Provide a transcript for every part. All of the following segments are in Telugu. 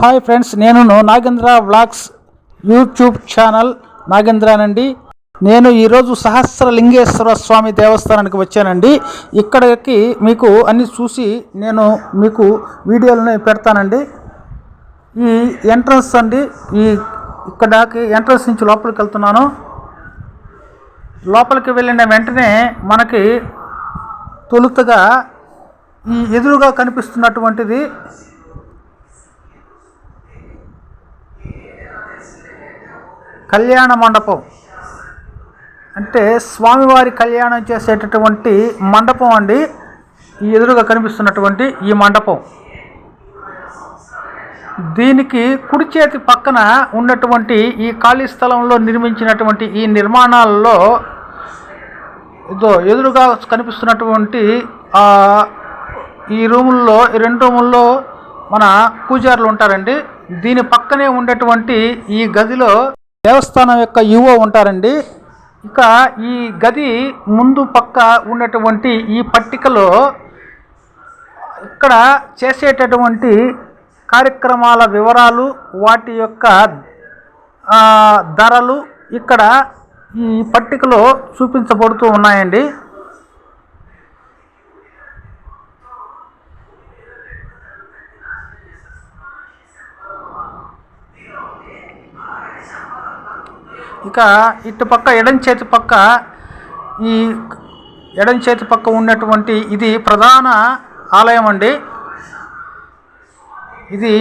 హాయ్ ఫ్రెండ్స్ నేను నాగేంద్ర వ్లాగ్స్ యూట్యూబ్ ఛానల్ నాగేంద్రానండి నేను ఈరోజు సహస్రలింగేశ్వర స్వామి దేవస్థానానికి వచ్చానండి. ఇక్కడికి మీకు అన్ని చూసి నేను మీకు వీడియోలని పెడతానండి. ఈ ఎంట్రన్స్ అండి ఈ ఇక్కడకి ఎంట్రన్స్ నుంచి లోపలికి వెళ్తున్నాను. లోపలికి వెళ్ళిన వెంటనే మనకి తొలుతగా ఈ ఎదురుగా కనిపిస్తున్నటువంటిది కళ్యాణ మండపం. అంటే స్వామివారి కళ్యాణం చేసేటటువంటి మండపం అండి. ఈ ఎదురుగా కనిపిస్తున్నటువంటి ఈ మండపం. దీనికి కుడి చేతి పక్కన ఉన్నటువంటి ఈ ఖాళీ స్థలంలో నిర్మించినటువంటి ఈ నిర్మాణాలలో ఇదో ఎదురుగా కనిపిస్తున్నటువంటి ఈ రూముల్లో ఈ రెండు రూముల్లో మన పూజారులు ఉంటారండి. దీని పక్కనే ఉండేటువంటి ఈ గదిలో దేవస్థానం యొక్క యువ ఉంటారండి. ఇక ఈ గది ముందు పక్క ఉన్నటువంటి ఈ పట్టికలో ఇక్కడ చేసేటటువంటి కార్యక్రమాల వివరాలు వాటి యొక్క ధరలు ఇక్కడ ఈ పట్టికలో చూపించబడుతూ ఉన్నాయండి. ఇక ఇటు పక్క ఎడం చేతి పక్క ఈ ఎడం చేతి పక్క ఉన్నటువంటి ఇది ప్రధాన ఆలయం అండి. ఇది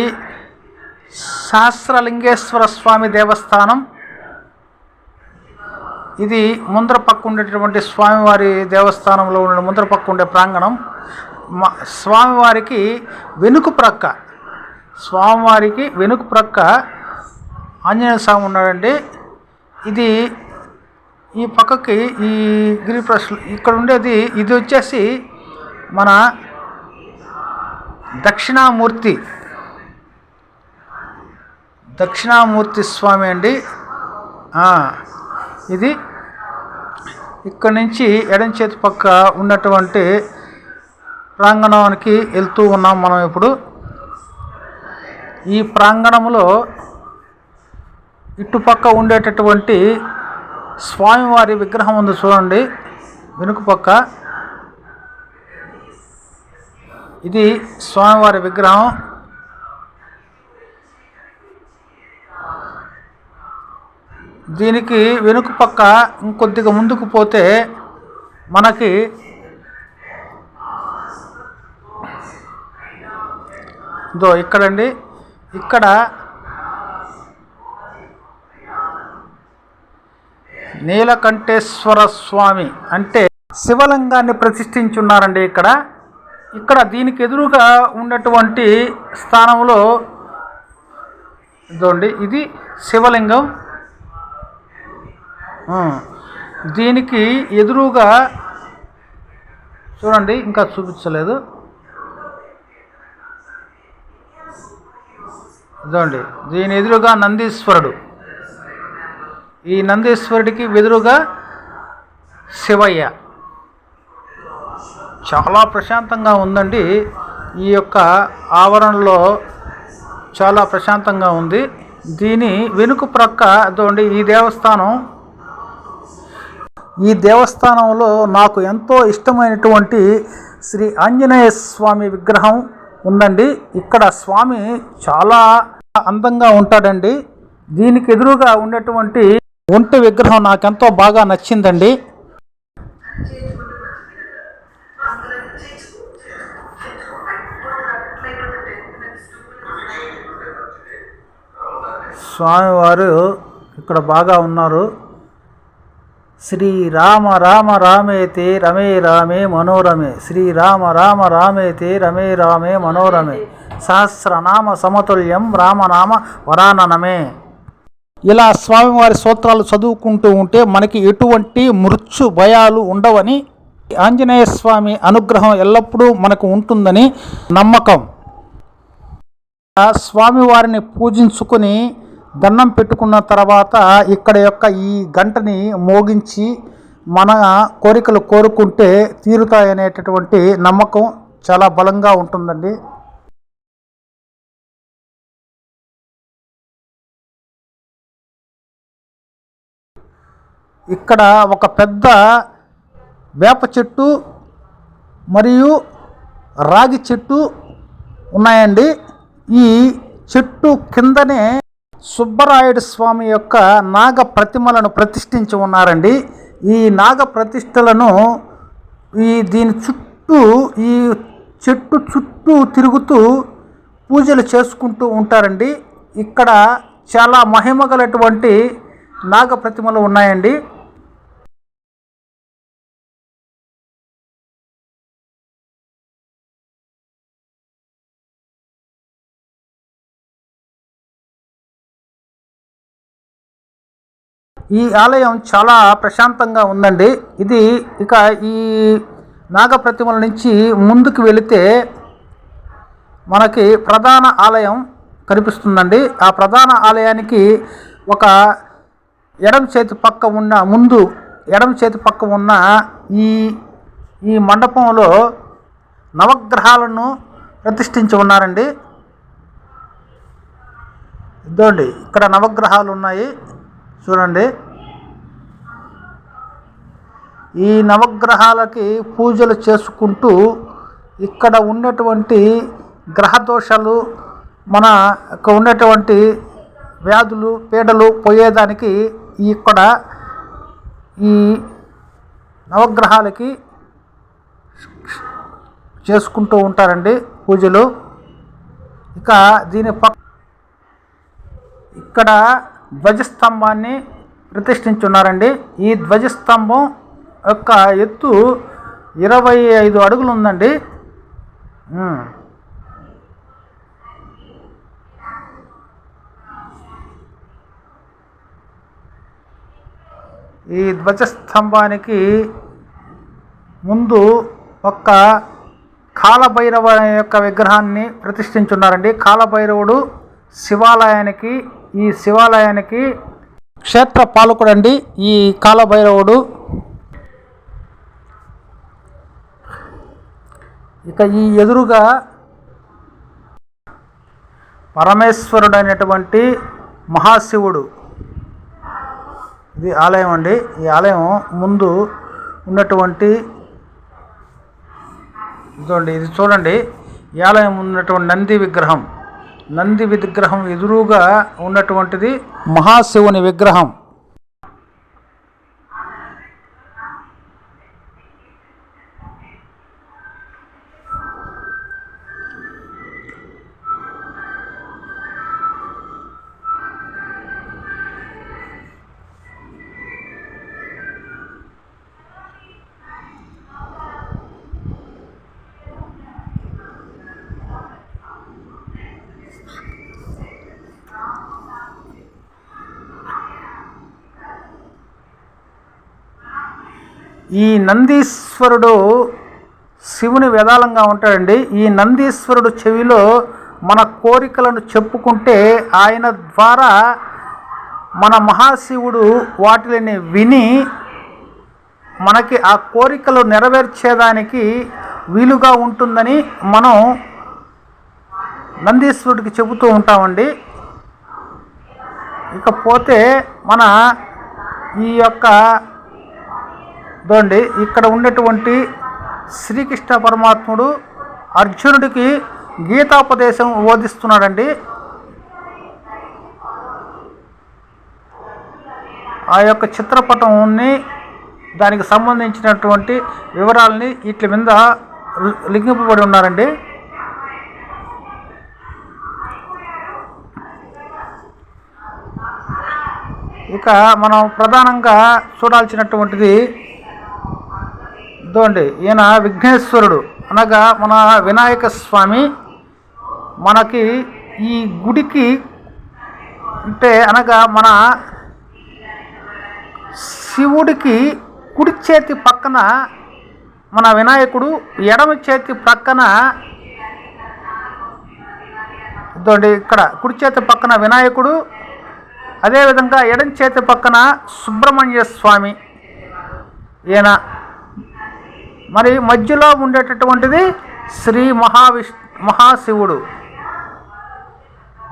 సహస్రలింగేశ్వర స్వామి దేవస్థానం. ఇది ముందర పక్క ఉండేటటువంటి స్వామివారి దేవస్థానంలో ఉన్న ముందర పక్క ఉండే ప్రాంగణం. స్వామివారికి వెనుక ప్రక్క స్వామివారికి వెనుక ప్రక్క ఆంజనేయ స్వామి ఉన్నాడండి. ఇది ఈ పక్కకి ఈ గిరిప్రస్ ఇక్కడ ఉండేది ఇది వచ్చేసి మన దక్షిణామూర్తి. దక్షిణామూర్తి స్వామి అండి. ఇది ఇక్కడ నుంచి ఎడం చేతి పక్క ఉన్నటువంటి ప్రాంగణానికి వెళ్తూ ఉన్నాం మనం ఇప్పుడు. ఈ ప్రాంగణంలో ఇటుపక్క ఉండేటటువంటి స్వామివారి విగ్రహం ఉంది చూడండి వెనుక పక్క. ఇది స్వామివారి విగ్రహం. దీనికి వెనుక పక్క ఇంకొద్దిగా ముందుకు పోతే మనకి ఇదో ఇక్కడండి. ఇక్కడ నీలకంఠేశ్వర స్వామి అంటే శివలింగాన్ని ప్రతిష్ఠించున్నారండి ఇక్కడ. ఇక్కడ దీనికి ఎదురుగా ఉన్నటువంటి స్థానంలో ఇదండి ఇది శివలింగం. దీనికి ఎదురుగా చూడండి ఇంకా చూపించలేదు. ఇదండి దీని ఎదురుగా నందీశ్వరుడు. ఈ నందీశ్వరుడికి ఎదురుగా శివయ్య. చాలా ప్రశాంతంగా ఉందండి. ఈ యొక్క ఆవరణలో చాలా ప్రశాంతంగా ఉంది. దీని వెనుక ప్రక్క అదోండి ఈ దేవస్థానం. ఈ దేవస్థానంలో నాకు ఎంతో ఇష్టమైనటువంటి శ్రీ ఆంజనేయ స్వామి విగ్రహం ఉందండి. ఇక్కడ స్వామి చాలా అందంగా ఉంటాడండి. దీనికి ఎదురుగా ఉన్నటువంటి ఒంటి విగ్రహం నాకెంతో బాగా నచ్చిందండి. స్వామివారు ఇక్కడ బాగా ఉన్నారు. శ్రీ రామ రామ రామేతే రమే రామే మనోరమే. శ్రీ రామ రామ రామేతే రమే రామే మనోరమే. సహస్రనామ సమతుల్యం రామనామ వరాననమే. ఇలా స్వామివారి సూత్రాలు చదువుకుంటూ ఉంటే మనకి ఎటువంటి మృత్యు భయాలు ఉండవని ఆంజనేయ స్వామి అనుగ్రహం ఎల్లప్పుడూ మనకు ఉంటుందని నమ్మకం. స్వామివారిని పూజించుకుని దండం పెట్టుకున్న తర్వాత ఇక్కడ యొక్క ఈ గంటని మోగించి మన కోరికలు కోరుకుంటే తీరుతాయనేటటువంటి నమ్మకం చాలా బలంగా ఉంటుందండి. ఇక్కడ ఒక పెద్ద వేప చెట్టు మరియు రాగి చెట్టు ఉన్నాయండి. ఈ చెట్టు కిందనే సుబ్బరాయుడు స్వామి యొక్క నాగ ప్రతిమలను ప్రతిష్ఠించి ఉన్నారండి. ఈ నాగ ప్రతిష్టలను ఈ దీని చుట్టూ ఈ చెట్టు చుట్టూ తిరుగుతూ పూజలు చేసుకుంటూ ఉంటారండి. ఇక్కడ చాలా మహిమ గలటువంటి నాగ ప్రతిమలు ఉన్నాయండి. ఈ ఆలయం చాలా ప్రశాంతంగా ఉందండి. ఇది ఇక ఈ నాగప్రతిమల నుంచి ముందుకు వెళితే మనకి ప్రధాన ఆలయం కనిపిస్తుందండి. ఆ ప్రధాన ఆలయానికి ఒక ఎడం చేతి పక్క ఉన్న ముందు ఎడం చేతి పక్క ఉన్న ఈ ఈ మండపంలో నవగ్రహాలను ప్రతిష్ఠించి ఉన్నారండి. ఇదోండి ఇక్కడ నవగ్రహాలు ఉన్నాయి. చూడండి. ఈ నవగ్రహాలకి పూజలు చేసుకుంటూ ఇక్కడ ఉన్నటువంటి గ్రహ దోషాలు మన యొక్క ఉన్నటువంటి వ్యాధులు పీడలు పోయేదానికి ఇక్కడ ఈ నవగ్రహాలకి చేసుకుంటూ ఉంటారండి పూజలు. ఇక దీని పక్క ఇక్కడ ధ్వజస్తంభాన్ని ప్రతిష్ఠించున్నారండి. ఈ ధ్వజస్తంభం యొక్క ఎత్తు ఇరవై ఐదు అడుగులు ఉందండి. ఈ ధ్వజస్తంభానికి ముందు ఒక కాలభైరవ యొక్క విగ్రహాన్ని ప్రతిష్ఠించున్నారండి. కాలభైరవుడు శివాలయానికి ఈ శివాలయానికి క్షేత్ర పాలకుడండి ఈ కాలభైరవుడు. ఇక ఈ ఎదురుగా పరమేశ్వరుడు అనేటువంటి మహాశివుడు. ఇది ఆలయం అండి. ఈ ఆలయం ముందు ఉన్నటువంటి ఇదండి ఇది చూడండి. ఈ ఆలయం ఉన్నటువంటి నంది విగ్రహం. నంది విగ్రహం ఎదురుగా ఉన్నటువంటిది మహాశివుని విగ్రహం. ఈ నందీశ్వరుడు శివుని వేదాలంగా ఉంటాడండి. ఈ నందీశ్వరుడు చెవిలో మన కోరికలను చెప్పుకుంటే ఆయన ద్వారా మన మహాశివుడు వాటిని విని మనకి ఆ కోరికలు నెరవేర్చేదానికి వీలుగా ఉంటుందని మనం నందీశ్వరుడికి చెబుతూ ఉంటామండి. ఇకపోతే మన ఈ యొక్క దోండి ఇక్కడ ఉన్నటువంటి శ్రీకృష్ణ పరమాత్ముడు అర్జునుడికి గీతాపదేశం బోధిస్తున్నాడండి. ఆ యొక్క చిత్రపటంని దానికి సంబంధించినటువంటి వివరాలని వీటి మీద లి- లిఖింపబడి ఉన్నారండి. ఇక మనం ప్రధానంగా చూడాల్సినటువంటిది ఇదోండి ఈయన విఘ్నేశ్వరుడు. అనగా మన వినాయక స్వామి మనకి ఈ గుడికి అంటే అనగా మన శివుడికి కుడి చేతి పక్కన మన వినాయకుడు ఎడమ చేతి పక్కన ఇదండి ఇక్కడ కుడి చేతి పక్కన వినాయకుడు అదేవిధంగా ఎడం చేతి పక్కన సుబ్రహ్మణ్య స్వామి. ఈయన మరి మధ్యలో ఉండేటటువంటిది శ్రీ మహావిష్ మహాశివుడు.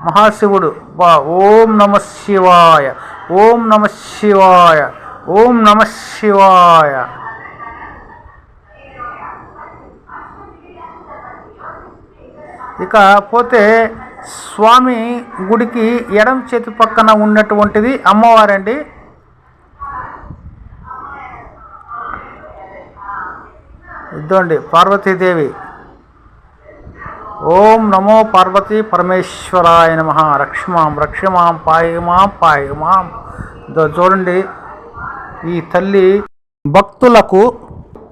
మహాశివుడు. బా ఓం నమ శివాయ ఓం నమ శివాయ ఓం నమ శివాయ. ఇక పోతే స్వామి గుడికి ఎడం చేతి పక్కన ఉన్నటువంటిది అమ్మవారండి. ఇద్దండి పార్వతీదేవి. ఓం నమో పార్వతీ పరమేశ్వరాయ నమ. రక్షమాం రక్షమాం పాయమాం పాయమాం. చూడండి ఈ తల్లి భక్తులకు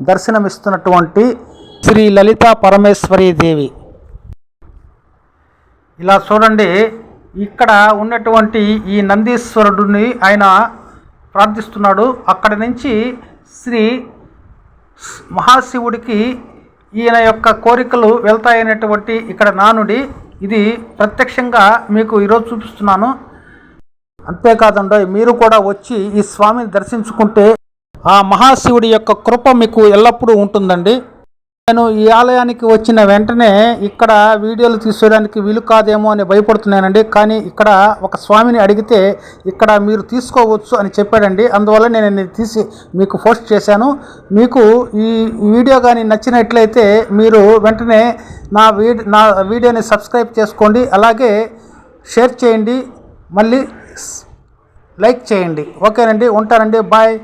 దర్శనమిస్తున్నటువంటి శ్రీ లలిత పరమేశ్వరీ దేవి. ఇలా చూడండి ఇక్కడ ఉన్నటువంటి ఈ నందీశ్వరుడిని ఆయన ప్రార్థిస్తున్నాడు. అక్కడి నుంచి శ్రీ మహాశివుడికి ఈయన యొక్క కోరికలు వెళ్తాయనేటువంటి ఇక్కడ నానుడి. ఇది ప్రత్యక్షంగా మీకు ఈరోజు చూపిస్తున్నాను. అంతేకాదండో మీరు కూడా వచ్చి ఈ స్వామిని దర్శించుకుంటే ఆ మహాశివుడి యొక్క కృప మీకు ఎల్లప్పుడూ ఉంటుందండి. నేను ఈ ఆలయానికి వచ్చిన వెంటనే ఇక్కడ వీడియోలు తీసేయడానికి వీలు కాదేమో అని భయపడుతున్నానండి. కానీ ఇక్కడ ఒక స్వామిని అడిగితే ఇక్కడ మీరు తీసుకోవచ్చు అని చెప్పాడండి. అందువల్ల నేను తీసి మీకు పోస్ట్ చేశాను. మీకు ఈ వీడియో కానీ నచ్చినట్లయితే మీరు వెంటనే నా వీడి నా వీడియోని సబ్స్క్రైబ్ చేసుకోండి. అలాగే షేర్ చేయండి. మళ్ళీ లైక్ చేయండి. ఓకేనండి. ఉంటానండి. బాయ్.